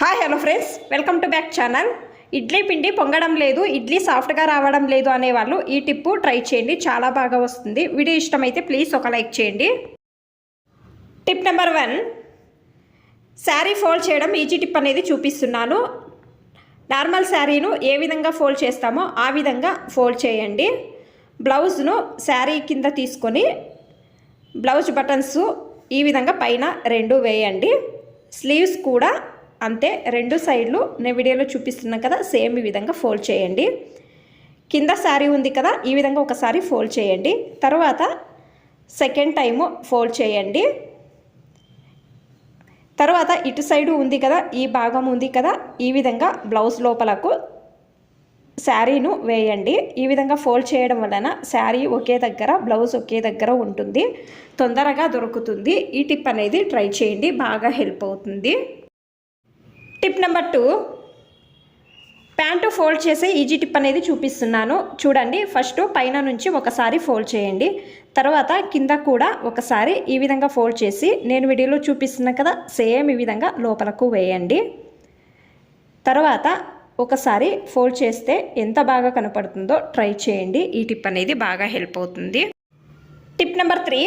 Hi hello friends welcome to back channel idli పిండి పొంగడం లేదు ఇడ్లీ సాఫ్ట్గా రావడం లేదు అనేవాళ్ళు ఈ టిప్పు ట్రై చేయండి. చాలా బాగా వస్తుంది. వీడియో ఇష్టమైతే ప్లీజ్ ఒక లైక్ చేయండి. Tip number one sari fold చేయడం ఈజీ టిప్ అనేది చూపిస్తున్నాను. నార్మల్ శారీను ఏ విధంగా ఫోల్డ్ చేస్తామో ఆ విధంగా ఫోల్డ్ చేయండి. బ్లౌజ్ను శారీ కింద తీసుకొని బ్లౌజ్ బటన్స్ ఈ విధంగా పైన రెండు వేయండి. స్లీవ్స్ కూడా అంతే రెండు సైడ్లు నేను వీడియోలో చూపిస్తున్నాను కదా సేమ్ ఈ విధంగా ఫోల్డ్ చేయండి. కింద శారీ ఉంది కదా ఈ విధంగా ఒకసారి ఫోల్డ్ చేయండి. తర్వాత సెకండ్ టైము ఫోల్డ్ చేయండి. తర్వాత ఇటు సైడు ఉంది కదా ఈ భాగం ఉంది కదా ఈ విధంగా బ్లౌజ్ లోపలకు శారీను వేయండి. ఈ విధంగా ఫోల్డ్ చేయడం వలన శారీ ఒకే దగ్గర బ్లౌజ్ ఒకే దగ్గర ఉంటుంది. తొందరగా దొరుకుతుంది. ఈ టిప్ అనేది ట్రై చేయండి బాగా హెల్ప్ అవుతుంది. Tip number two. Pant fold చేసే ఈజీ టిప్ అనేది చూపిస్తున్నాను. చూడండి ఫస్ట్ పైన నుంచి ఒకసారి ఫోల్డ్ చేయండి. తర్వాత కింద కూడా ఒకసారి ఈ విధంగా ఫోల్డ్ చేసి నేను వీడియోలో చూపిస్తున్నా కదా సేమ్ ఈ విధంగా లోపలకు వేయండి. తర్వాత ఒకసారి ఫోల్డ్ చేస్తే ఎంత బాగా కనపడుతుందో ట్రై చేయండి. ఈ టిప్ అనేది బాగా హెల్ప్ అవుతుంది. Tip number three.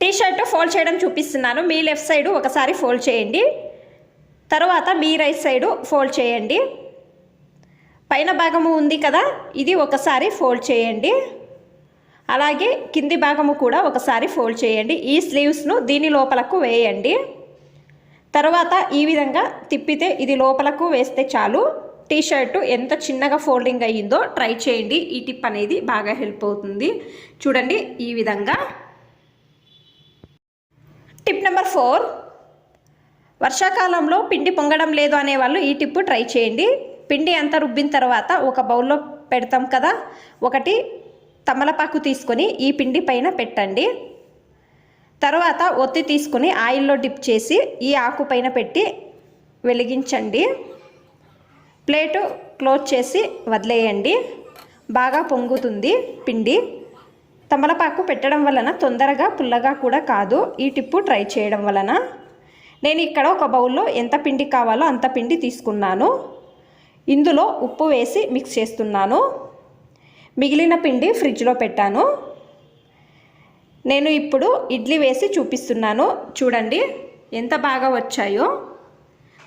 T shirt fold చేయడం చూపిస్తున్నాను. మీ లెఫ్ట్ సైడ్ ఒకసారి ఫోల్డ్ చేయండి. తర్వాత మీ రైట్ సైడు ఫోల్డ్ చేయండి. పైన భాగము ఉంది కదా ఇది ఒకసారి ఫోల్డ్ చేయండి. అలాగే కింది భాగము కూడా ఒకసారి ఫోల్డ్ చేయండి. ఈ స్లీవ్స్ను దీని లోపలకు వేయండి. తర్వాత ఈ విధంగా తిప్పితే ఇది లోపలకు వేస్తే చాలు. టీ షర్టు ఎంత చిన్నగా ఫోల్డింగ్ అయ్యిందో ట్రై చేయండి. ఈ టిప్ అనేది బాగా హెల్ప్ అవుతుంది. చూడండి ఈ విధంగా. Tip number four. వర్షాకాలంలో పిండి పొంగడం లేదు అనేవాళ్ళు ఈ టిప్పు ట్రై చేయండి. పిండి అంతా రుబ్బిన తర్వాత ఒక బౌల్లో పెడతాం కదా? ఒకటి తమలపాకు తీసుకొని ఈ పిండి పైన పెట్టండి. తర్వాత ఒత్తి తీసుకుని ఆయిల్లో డిప్ చేసి ఈ ఆకు పైన పెట్టి వెలిగించండి. ప్లేటు క్లోజ్ చేసి వదిలేయండి. బాగా పొంగుతుంది పిండి. తమలపాకు పెట్టడం వలన తొందరగా పుల్లగా కూడా కాదు. ఈ టిప్పు ట్రై చేయడం వలన. నేను ఇక్కడ ఒక బౌల్లో ఎంత పిండి కావాలో అంత పిండి తీసుకున్నాను. ఇందులో ఉప్పు వేసి మిక్స్ చేస్తున్నాను. మిగిలిన పిండి ఫ్రిడ్జ్లో పెట్టాను. నేను ఇప్పుడు ఇడ్లీ వేసి చూపిస్తున్నాను. చూడండి ఎంత బాగా వచ్చాయో.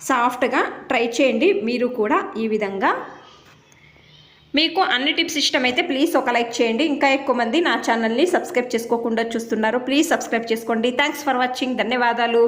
సాఫ్ట్గా ట్రై చేయండి మీరు కూడా ఈ విధంగా. మీకు అన్ని టిప్స్ ఇష్టమైతే ప్లీజ్ ఒక లైక్ చేయండి. ఇంకా ఎక్కువ మంది నా ఛానల్ని సబ్స్క్రైబ్ చేసుకోకుండా చూస్తున్నారు. ప్లీజ్ సబ్స్క్రైబ్ చేసుకోండి. Thanks for watching. ధన్యవాదాలు.